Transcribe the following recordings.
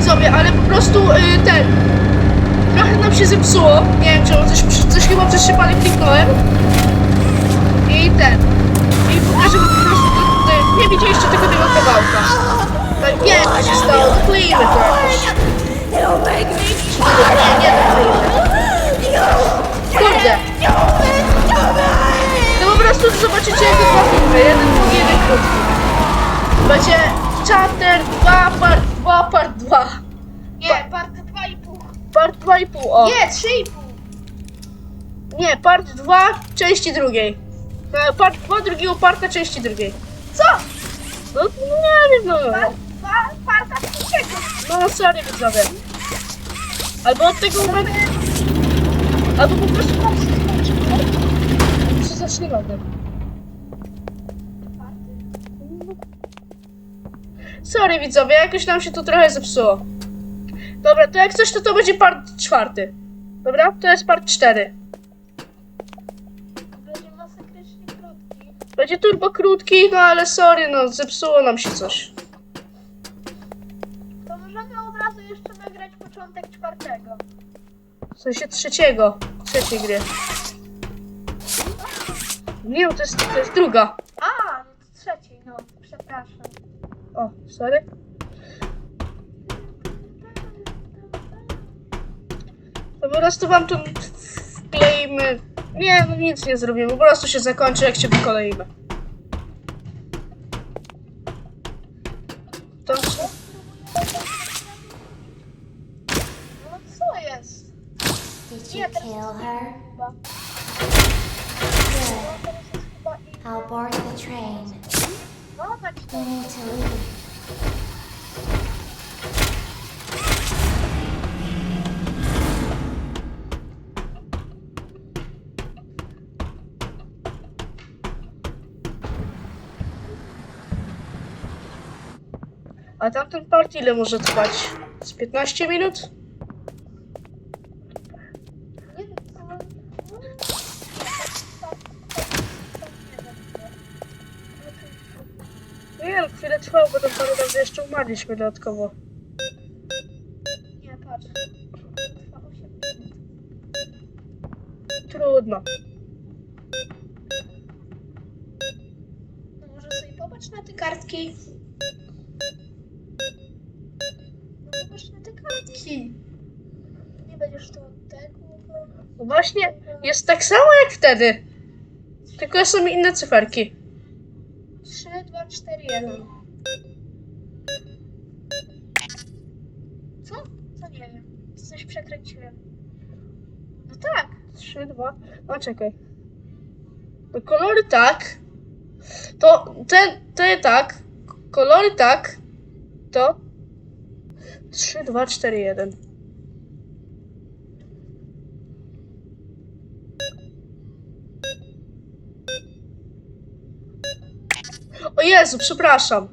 widzowie, ale po prostu y, ten. Trochę nam się zepsuło. Nie wiem, czy coś, coś chyba przez przypadek kliknąłem. I ten. I pokażę wam po prostu. Tutaj, nie widzieliście tego tego kawałka. Tak, wiem, co się stało. Dokleimy to jakoś. Nie, nie dokleimy. Kurde. No po prostu zobaczycie jako dwa filmy. Jeden długi, jeden krótki. Będzie Chapter 2, Part 2, Part 2. Nie, part 2,5. Part 2,5, o. Nie, 3,5. Nie, part 2 części drugiej. E, Part 2 drugiego parta części drugiej. Co? No nie wiem, no. Part 2, parta trzeciego. No sorry widzowie. Albo od tego momentu... Albo po prostu... Co zacznie lodem? Sorry widzowie, jakoś nam się tu trochę zepsuło. Dobra, to jak coś, to to będzie part czwarty. Dobra? To jest part cztery. Będzie masakrycznie krótki. Będzie turbo krótki, no ale sorry, no zepsuło nam się coś. To możemy od razu jeszcze nagrać początek czwartego. W sensie trzeciego, trzeciej gry. Nie, to jest, to jest druga. A, no to trzeciej, no, przepraszam. O, sorry. To po prostu wam tu wkleimy. Nie, no nic nie zrobimy. Po prostu się zakończy, jak się wykoleimy. To No co jest? Did you kill her? Good. No. I'll board the train. A tamten part ile może trwać? Z 15 minut? Nie wiem, co... No, Nie wiem, chwilę trwało, bo tam parę razy jeszcze umarliśmy dodatkowo. Nie, patrz. Trwa 8 minut. Trudno. No może sobie popatrz na te kartki. No popatrz na te kartki. Nie będziesz to od tego. No Właśnie jest tak samo jak wtedy. Tylko są inne cyferki. 3, 2, 4, 1. Co? Co nie wiem. Coś przekręciłem. No tak. 3, 2. No czekaj. Kolory tak. To ten, te tak. Kolory tak. To 3, 2, 4, 1. O Jezu, przepraszam.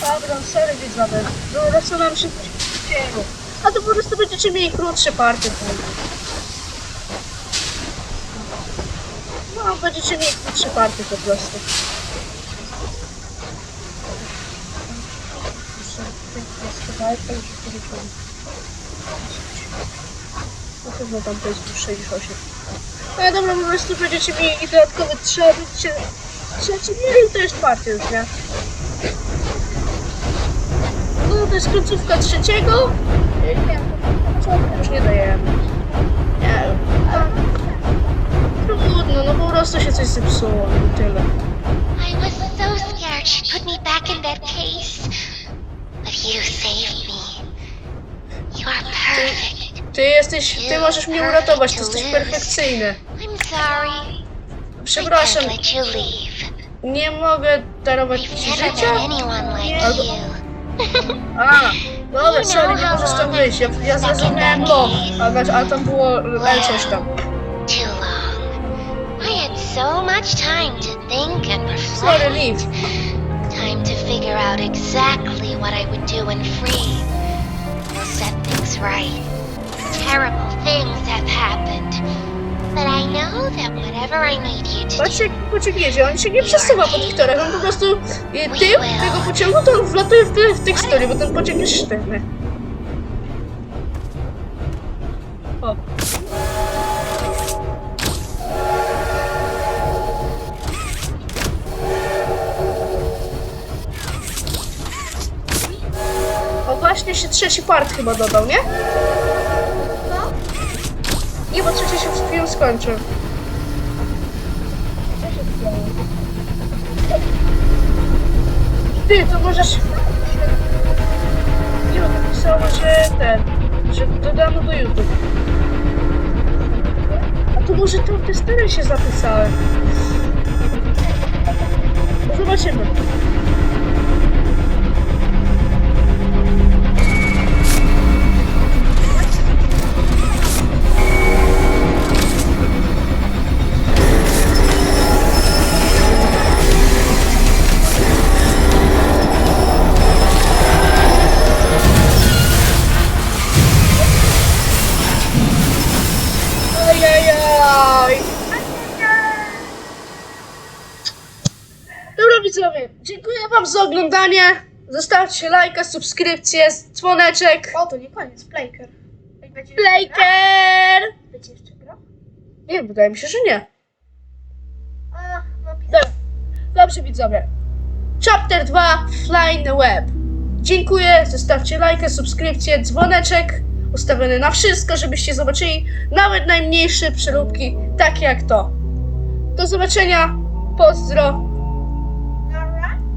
Dobra, sorry widzowie. No, raz nam się dzieje. A to po prostu będziecie mieli krótsze partie. No, będziecie mieli krótsze partie po prostu. Na pewno tam to jest dłuższe niż 8. Ale dobra, po prostu będziecie mieli dodatkowe 3, będziecie... Trzeci mieli to jest partia już, nie? No to jest końcówka trzeciego. Nie co już nie dajemy. Nie wiem. tak. Trudno, no po prostu się coś zepsuło i tyle. I was so scared she'd put me back in that case. You saved me. You are perfect. Ty jesteś, ty możesz mnie uratować, ty jesteś perfekcyjny. I'm sorry. I Przepraszam, can't let you leave. nie mogę darować ci never życia? met anyone like Albo- you. A, dobra, sorry, nie możesz tam wyjść. Ja, ja zrozumiałem log, a, znaczy- a tam było L coś tam. Too long. I had so much time to think and Sorry, leave. Figure out exactly what I would do when free. set things right. Terrible things have happened. But I know that whatever I need you to jak pociąg jedzie, on się nie przesuwa po tych torach, on po prostu y, tył tego pociągu to on wlatuje w, w tekstury, bo ten pociąg jest sztywny. O. właśnie się trzeci part chyba dodał, nie? No, Nie, bo trzeci się przed chwilą skończył. Ty, to możesz... Nie, to pisało, że ten... Że dodano do YouTube. A to może tam te stare się zapisały. Zobaczymy. Widzowie, dziękuję wam za oglądanie. Zostawcie lajka, subskrypcję, dzwoneczek. o, to nie koniec, Playker. Będzie Playker! Będzie jeszcze gra? Nie, wydaje mi się, że nie. A, no. Dobra. Dobrze widzowie. Chapter 2 Fly the Web. Dziękuję, zostawcie lajka, subskrypcję, dzwoneczek ustawiony na wszystko, żebyście zobaczyli nawet najmniejsze przeróbki, takie jak to. Do zobaczenia, pozdro.